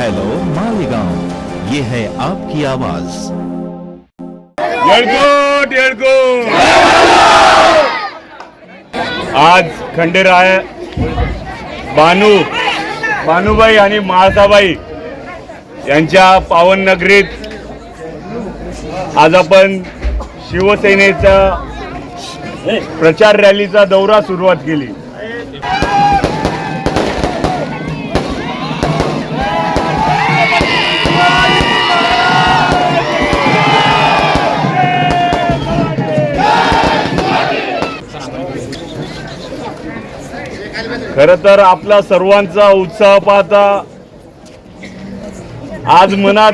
Hello Malegaon. ये है आपकी आवाज। आज खंडेराय बानू बानूबाई आणि माळसाबाई यांच्या पावन नगरीत आज आपण शिवसेनेचा प्रचार रॅलीचा दौरा सुरुवात केली. खरं तर आपला सर्वांचा उत्साह पाहता आज मनात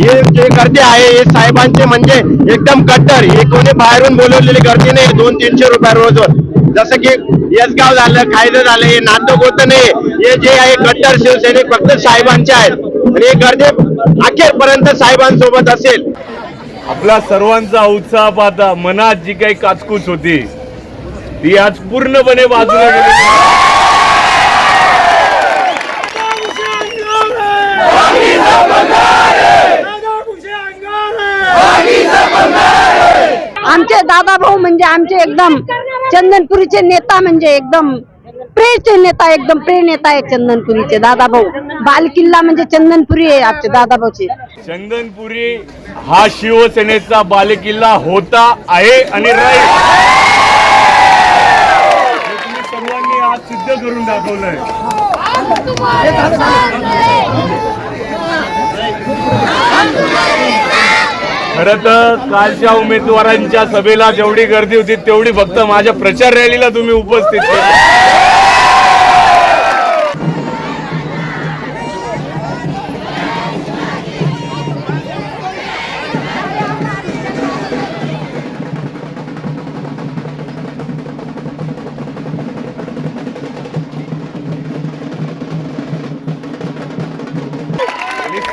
हे जे गर्दी आहे हे साहेबांचे म्हणजे एकदम कट्टर हे कोणी बाहेरून बोलवलेली गर्दी नाही दोन तीनशे रुपया रोजवर. जसं की यसगाव झालं कायदे झालं हे नाटक होत नाही. हे जे आहे कट्टर शिवसैनिक फक्त साहेबांचे आहेत. आणि हे गर्दी अखेरपर्यंत साहेबांसोबत असेल. आपला सर्वांचा उत्साह पाहता मनात जी काही काचकूच होती ती आज पूर्णपणे बाजूला गेली. आमचे दादा भाऊ म्हणजे आमचे एकदम चंदनपुरीचे नेता म्हणजे एकदम प्रेचे नेता एकदम प्रिय नेता आहे चंदनपुरीचे. दादा भाऊ बाल किल्ला म्हणजे चंदनपुरी आहे आमचे दादा भाऊचे चंदनपुरी हा शिवसेनेचा बालेकिल्ला होता आहे आणि राहील. तुम्ही सर्वांनी आज सिद्ध करून दाखवलंय. खर तर कालच्या उमेदवारांच्या सभेला जेवढी गर्दी होती तेवढी फक्त माझ्या प्रचार रॅलीला तुम्ही उपस्थित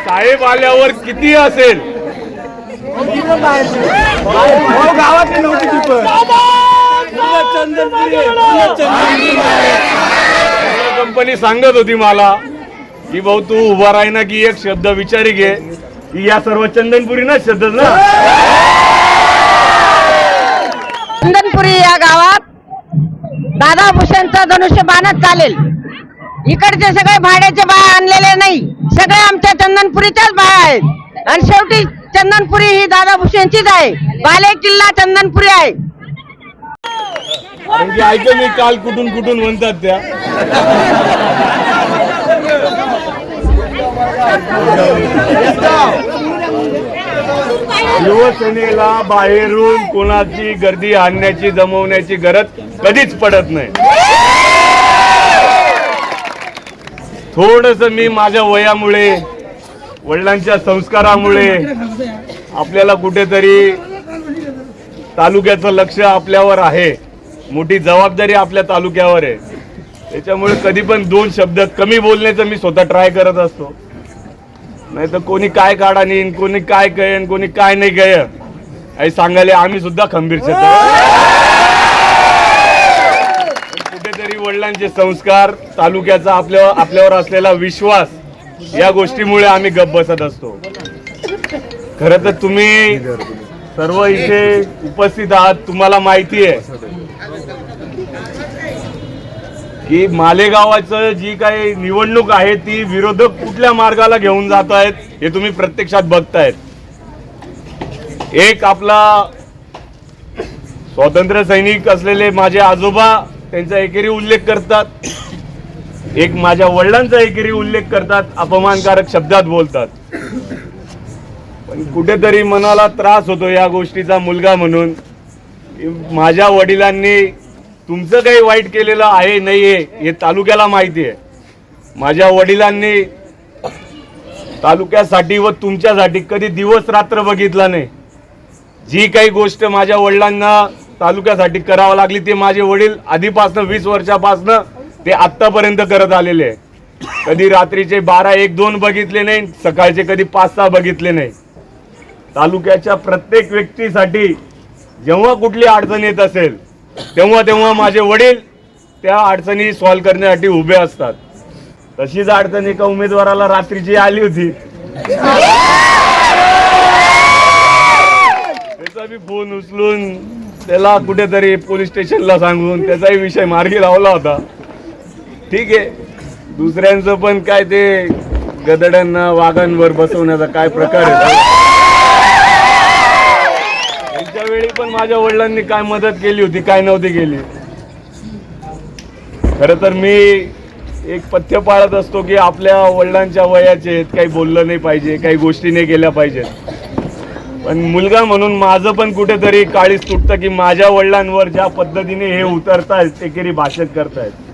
साहेब आल्यावर किती असेल? कंपनी सांगत होती मला की भाऊ तू उभा राही ना की एक शब्द विचारी घे. की या सर्व चंदनपुरी ना शब्द ना. चंदनपुरी या गावात दादा भूषणचा धनुष्यबाणच चालेल. इकडचे सगळे भाड्याचे बाया आणलेले नाही. सगळे आमच्या चंदनपुरीच्याच बाया आहेत. आणि शेवटी चंदनपुरी ही दादा यांचीच आहे. बाले किल्ला चंदनपुरी आहे. म्हणजे ऐकलं मी काल कुठून कुठून म्हणतात त्या. शिवसेनेला बाहेरून कोणाची गर्दी आणण्याची जमवण्याची गरज कधीच पडत नाही. थोडस मी माझ्या वयामुळे वडिलांच्या संस्कारामुळे आपल्याला कुठेतरी तालुक्याचं लक्ष आपल्यावर आहे. मोठी जबाबदारी आपल्या तालुक्यावर आहे. त्याच्यामुळे कधी पण दोन शब्द कमी बोलण्याचं मी स्वतः ट्राय करत असतो. नाही तर कोणी काय काढा नेईन कोणी काय कळेन कोणी काय नाही कळ हे सांगायला आम्ही सुद्धा खंबीर कुठेतरी वडिलांचे संस्कार तालुक्याचा आपल्या आपल्यावर असलेला विश्वास या गोष्टीमुळे आम्ही गप बसत असतो. खरं तर तुम्ही सर्व इथे उपस्थित आहात तुम्हाला माहिती आहे. की मालेगावाचं जी काही निवडणूक आहे ती विरोधक कुठल्या मार्गाला घेऊन जात आहेत हे तुम्ही प्रत्यक्षात बघतायत. एक आपला स्वातंत्र्य सैनिक असलेले माझे आजोबा त्यांचा एकेरी उल्लेख करतात. एक माझ्या वडिलांचा एकेरी उल्लेख करतात अपमानकारक शब्दात बोलतात. पण कुठेतरी मनाला त्रास होतो या गोष्टीचा मुलगा म्हणून. माझ्या वडिलांनी तुमचं काही वाईट केलेलं आहे नाही आहे हे तालुक्याला माहिती आहे. माझ्या वडिलांनी तालुक्यासाठी व तुमच्यासाठी कधी दिवस रात्र बघितला नाही. जी काही गोष्ट माझ्या वडिलांना तालुक्यासाठी करावं लागली ते माझे वडील आधीपासनं वीस वर्षापासनं ते आत्तापर्यंत करत आलेले आहे कधी रात्रीचे बारा एक दोन बघितले नाही सकाळचे कधी पाच सहा बघितले नाही. तालुक्याच्या प्रत्येक व्यक्तीसाठी जेव्हा कुठली अडचण येत असेल तेव्हा तेव्हा माझे वडील त्या अडचणी सॉल्व्ह करण्यासाठी उभे असतात. तशीच अडचण एका उमेदवाराला रात्रीची आली होती. त्याचा बी फोन उचलून त्याला कुठेतरी पोलीस स्टेशनला सांगून त्याचाही विषय मार्गी लावला होता. ठीक आहे. दुसऱ्यांचं पण काय ते गदड्यांना वाघांवर बसवण्याचा काय प्रकार आहे? वेळी पण माझ्या वडिलांनी काय मदत केली होती काय नव्हती केली. खर तर मी एक पथ्य पाळत असतो की आपल्या वडिलांच्या वयाचे आहेत, काही बोललं नाही पाहिजे काही गोष्टी नाही केल्या पाहिजेत. पण मुलगा म्हणून माझं पण कुठेतरी काळीच तुटतं की माझ्या वडिलांवर ज्या पद्धतीने हे उतरतायत एकेरी भाषेत करतायत.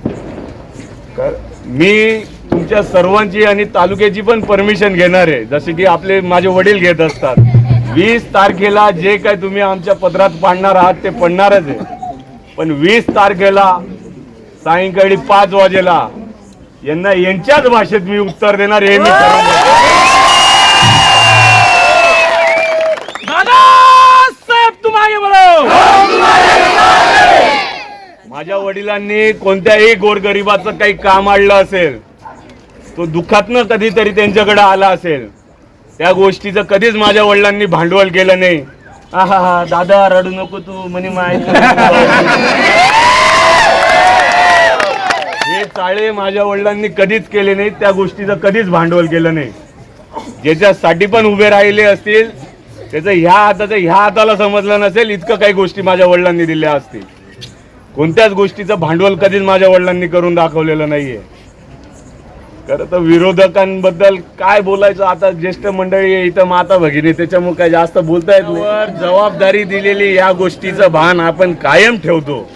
मी तुमच्या सर्वांची आणि तालुक्याची पण परमिशन घेणार आहे. जसे की आपले माझे वडील घेत असतात. वीस तारखेला जे काय तुम्ही आमच्या पत्रात पाडणार आहात ते पडणारच आहे. पण वीस तारखेला सायंकाळी पाच वाजेला यांना यांच्याच भाषेत मी उत्तर देणार हे मी वडिलांनी कोणत्याही गोरगरिबाचं काही काम आणलं असेल तो दुःखातनं कधीतरी त्यांच्याकडे आला असेल त्या गोष्टीचं कधीच माझ्या वडिलांनी भांडवल केलं नाही. आहा हा दादा रडू नको तू म्हणे माय हे चाळे माझ्या वडिलांनी कधीच केले नाही त्या गोष्टीचं कधीच भांडवल केलं नाही. ज्याच्यासाठी पण उभे राहिले असतील त्याचं ह्या हाताचं ह्या हाताला समजलं नसेल इतकं काही गोष्टी माझ्या वडिलांनी दिल्या असतील. कोणत्याच गोष्टीचं भांडवल कधीच माझ्या वडिलांनी करून दाखवलेलं नाहीये. खरं तर विरोधकांबद्दल काय बोलायचं? आता ज्येष्ठ मंडळी इथं माता भगिनी त्याच्यामुळे काय जास्त बोलता येत नाही. जबाबदारी दिलेली या गोष्टीचं भान आपण कायम ठेवतो.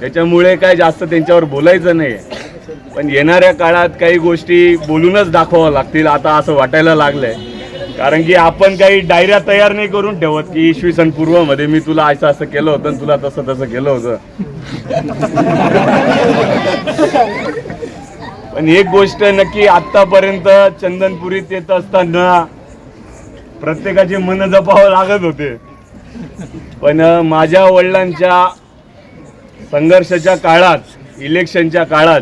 त्याच्यामुळे काय जास्त त्यांच्यावर बोलायचं नाही पण येणाऱ्या काळात काही गोष्टी बोलूनच दाखवावं लागतील आता असं वाटायला लागलंय. कारण की आपण काही डायऱ्या तयार नाही करून ठेवत की इसवी सन पूर्वमध्ये मी तुला असं असं केलं होतं आणि तुला तसं तसं केलं होतं. पण एक गोष्ट नक्की आतापर्यंत चंदनपुरीत येत असताना प्रत्येकाचे मन जपावं लागत होते. पण माझ्या वडिलांच्या संघर्षाच्या काळात इलेक्शनच्या काळात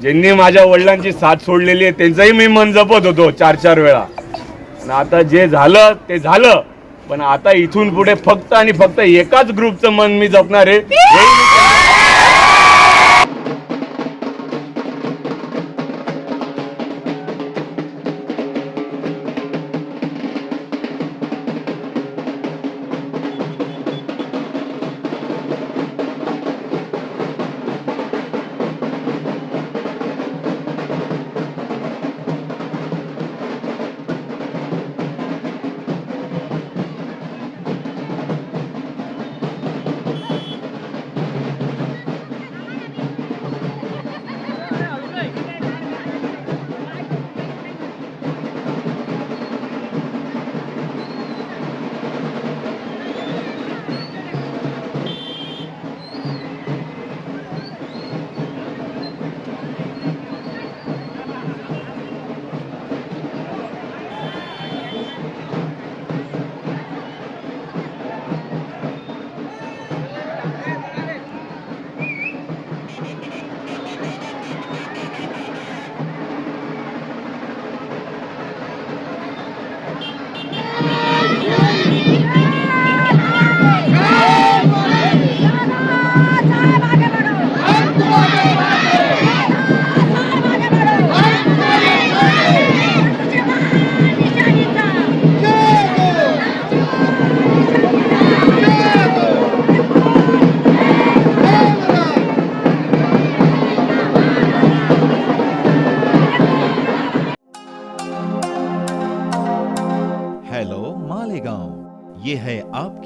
ज्यांनी माझ्या वडिलांची साथ सोडलेली आहे त्यांचंही मी मन जपत होतो चार चार वेळा. आणि आता जे झालं ते झालं. पण आता इथून पुढे फक्त आणि फक्त एकाच ग्रुपचं मन मी जपणार आहे.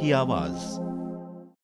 की आवाज.